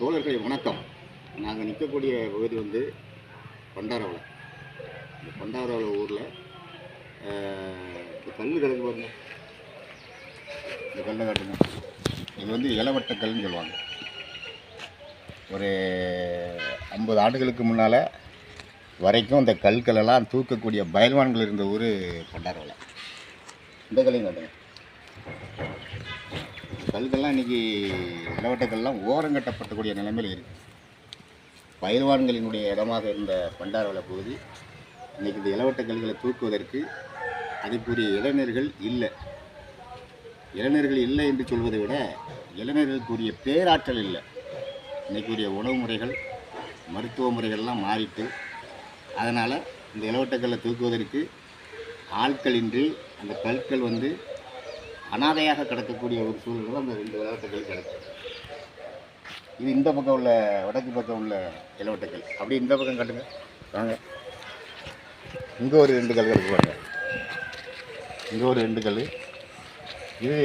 தோழர்களை வணக்கம். நாங்கள் நிற்கக்கூடிய பகுதி வந்து பண்டாரவளை. இந்த பண்டாரவளை ஊரில் இந்த கல் கிடக்கு பாருங்க. இந்த கல்லை காட்டுங்க. இது வந்து இளவட்ட கல்னு சொல்லுவாங்க. ஒரு ஐம்பது ஆண்டுகளுக்கு முன்னால் வரைக்கும் இந்த கல்களெல்லாம் தூக்கக்கூடிய பயல்வான்கள் இருந்த ஊர் பண்டாரவளை. இந்த கல்லையும் காட்டுங்க. கல்கள்லாம் இன்றைக்கி இளவட்டக்கள்லாம் ஓரங்கட்டப்படக்கூடிய நிலைமையில் இருக்குது பயில்வான்களினுடைய இடமாக இருந்த பண்டாரவள பகுதி இன்றைக்கி இந்த இளவட்ட கல்களை தூக்குவதற்கு அதுக்குரிய இளைஞர்கள் இல்லை. இளைஞர்கள் இல்லை என்று சொல்வதை விட இளைஞர்களுக்குரிய பேராற்றல் இல்லை. இன்றைக்குரிய உணவு முறைகள் மருத்துவ முறைகள்லாம் மாறிட்டு அதனால் இந்த இளவட்டக்கல்லை தூக்குவதற்கு ஆட்களின்றி அந்த கற்கள் வந்து அனாதையாக கிடக்கக்கூடிய ஒரு சூழல்கள் அந்த ரெண்டு இளவட்டக்கல் கிடக்கு இது இந்த பக்கம் உள்ள வடக்கு பக்கம் உள்ள இளவட்டக்கல் அப்படி இந்த பக்கம் கட்டுங்க. வாங்க. இங்கே ஒரு ரெண்டு கல் கிடக்கு பாருங்க. இங்கே ஒரு ரெண்டு கல் இது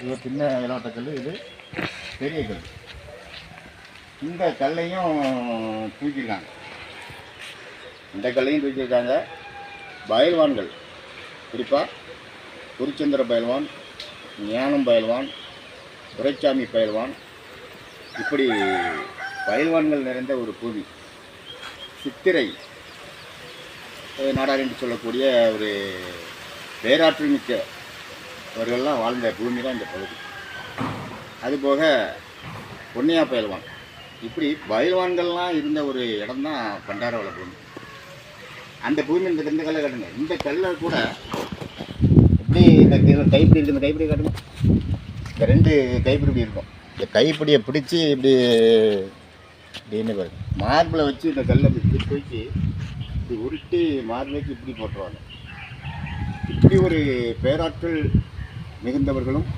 இது சின்ன இளவட்டக்கல் இது பெரிய கல் இந்த கல்லையும் தூக்கியிருக்காங்க. இந்த கல்லையும் தூக்கியிருக்காங்க பயில்வான்கள் குறிப்பாக குருச்சந்திர பயில்வான் ஞானம் பயில்வான் துரைச்சாமி பயில்வான். இப்படி பயில்வான்கள் நிறைந்த ஒரு பூமி. சித்திரை நாடார் என்று சொல்லக்கூடிய ஒரு பேராற்றல் மிக்க அவர்கள்லாம் வாழ்ந்த பூமி தான் இந்த பகுதி. அதுபோக பொன்னையா பயில்வான். இப்படி பயில்வான்கள்லாம் இருந்த ஒரு இடம் தான் பண்டாரவள பூமி. அந்த பூமி இந்த ரெண்டு கல்லை கட்டுங்க. இந்த கல்லை கூட இந்த கைப்பிடி இருக்கு இந்த கைப்பிடி காட்டுங்க இந்த ரெண்டு கைப்பிடி இப்படி இருக்கும். இந்த கைப்பிடியை பிடிச்சி இப்படி இப்படின்னு பாருங்க மார்பில் வச்சு இந்த கல்லை இப்படி தூக்கி இப்படி உருட்டி மார்பில் வச்சு இப்படி போட்டுருவாங்க. இப்படி ஒரு பேராற்றல் மிகுந்தவர்களும்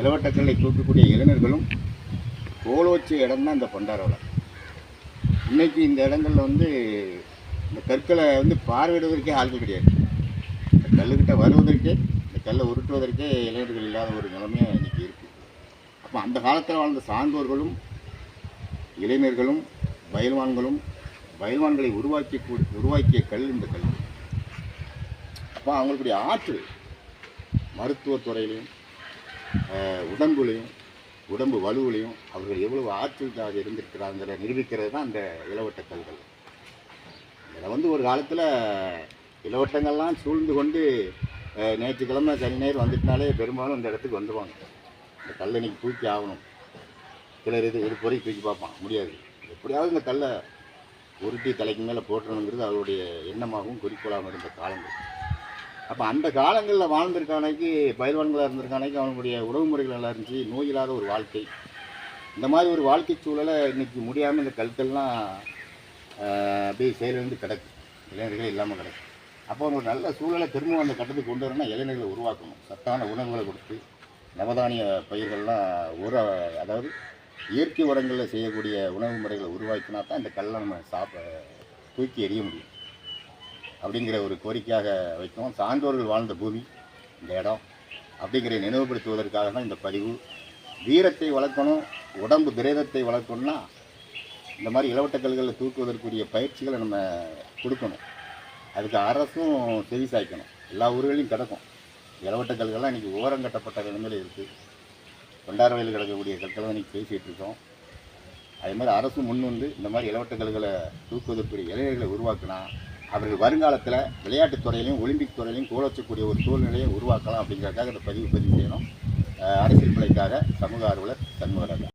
இளவட்டக்கல்லை தூக்கக்கூடிய இளைஞர்களும் கோலோச்சிய இடம் தான் இந்த பண்டாரவளம் இன்னைக்கு இந்த இடங்களில் வந்து இந்த கற்களை வந்து பார்வையிடுவதற்கே ஆள்கள் கிடையாது. இந்த கல்லுக்கிட்ட வருவதற்கே கல்லை உருட்டுவதற்கே இளைஞர்கள் இல்லாத ஒரு நிலைமையாக இன்றைக்கி இருக்குது அப்போ அந்த காலத்தில் வாழ்ந்த சான்றோர்களும் இளைஞர்களும் பயில்வான்களும் பயில்வான்களை உருவாக்கி உருவாக்கிய கல் இந்த கல். அப்போ அவங்களுடைய ஆற்றல் மருத்துவத்துறையிலையும் உடம்புலையும் உடம்பு வலுவிலையும் அவர்கள் எவ்வளவு ஆற்றல்தாக இருந்திருக்கிறாங்கிற நிரூபிக்கிறது தான் அந்த இளவட்ட கல்கள். இதில் வந்து ஒரு காலத்தில் இளவட்டங்கள்லாம் சூழ்ந்து கொண்டு ஞாயிற்றுக்கிழமை சனி ஞாயிறு வந்துட்டுனாலே பெரும்பாலும் இந்த இடத்துக்கு வந்துடுவாங்க இந்த கல்லை இன்னைக்கு தூக்கி ஆகணும். சிலர் இது இது பொறி தூக்கி பார்ப்பான் முடியாது. எப்படியாவது இந்த கல்லை உருட்டி தலைக்கு மேலே போட்டணுங்கிறது அவருடைய எண்ணமாகவும் குறிக்கோளாகவும் இருந்த காலங்கள். அப்போ அந்த காலங்களில் வாழ்ந்திருக்கானைக்கு பயில்வான்களாக இருந்திருக்கானைக்கு அவனுடைய உறவு முறைகள் நல்லா இருந்துச்சு. நோய் இல்லாத ஒரு வாழ்க்கை. இந்த மாதிரி ஒரு வாழ்க்கை சூழலை இன்னைக்கு முடியாமல் இந்த கற்கள்லாம் அப்படியே செயலிருந்து கிடக்கு. இளைஞர்களே இல்லாமல் கிடக்கு. அப்போ ஒரு நல்ல சூழலை திரும்ப அந்த கட்டத்துக்கு கொண்டு வரணும்னா இளைஞர்களை உருவாக்கணும். சத்தான உணவுகளை கொடுத்து நவதானிய பயிர்கள்லாம் உர அதாவது இயற்கை உரங்களில் செய்யக்கூடிய உணவு முறைகளை உருவாக்கினா தான் இந்த கல்லை நம்ம சாப்ப தூக்கி எறிய முடியும். அப்படிங்கிற ஒரு கோரிக்கையாக வைக்கும் சான்றோர்கள் வாழ்ந்த பூமி இந்த இடம். அப்படிங்கிற நினைவுபடுத்துவதற்காக தான் இந்த பதிவு. வீரத்தை வளர்க்கணும் உடம்பு திரேதத்தை வளர்க்கணும்னா இந்த மாதிரி இளவட்ட கல்களை தூக்குவதற்குரிய பயிற்சிகளை நம்ம கொடுக்கணும். அதுக்கு அரசும் செவி சாய்க்கணும். எல்லா ஊர்களையும் கிடக்கும். இளவட்ட கல்கள்லாம் இன்றைக்கி ஓரம் கட்டப்பட்ட நிலைமையில் இருக்குது கொண்டார வயலில் கிடக்கக்கூடிய கற்களை இன்றைக்கி பேசிகிட்டு இருக்கோம். அதே மாதிரி அரசும் முன் வந்து இந்த மாதிரி இளவட்ட கல்களை தூக்குவதற்குரிய இளைஞர்களை உருவாக்கினா அவர்கள் வருங்காலத்தில் விளையாட்டுத் துறையிலையும் ஒலிம்பிக் துறையிலையும் கோலச்சக்கூடிய ஒரு சூழ்நிலையை உருவாக்கலாம் அப்படிங்கிறதுக்காக இந்த பதிவு பதிவு செய்யணும். அரசியல் பிழைக்காக சமூக ஆர்வலர் சண்முகராஜா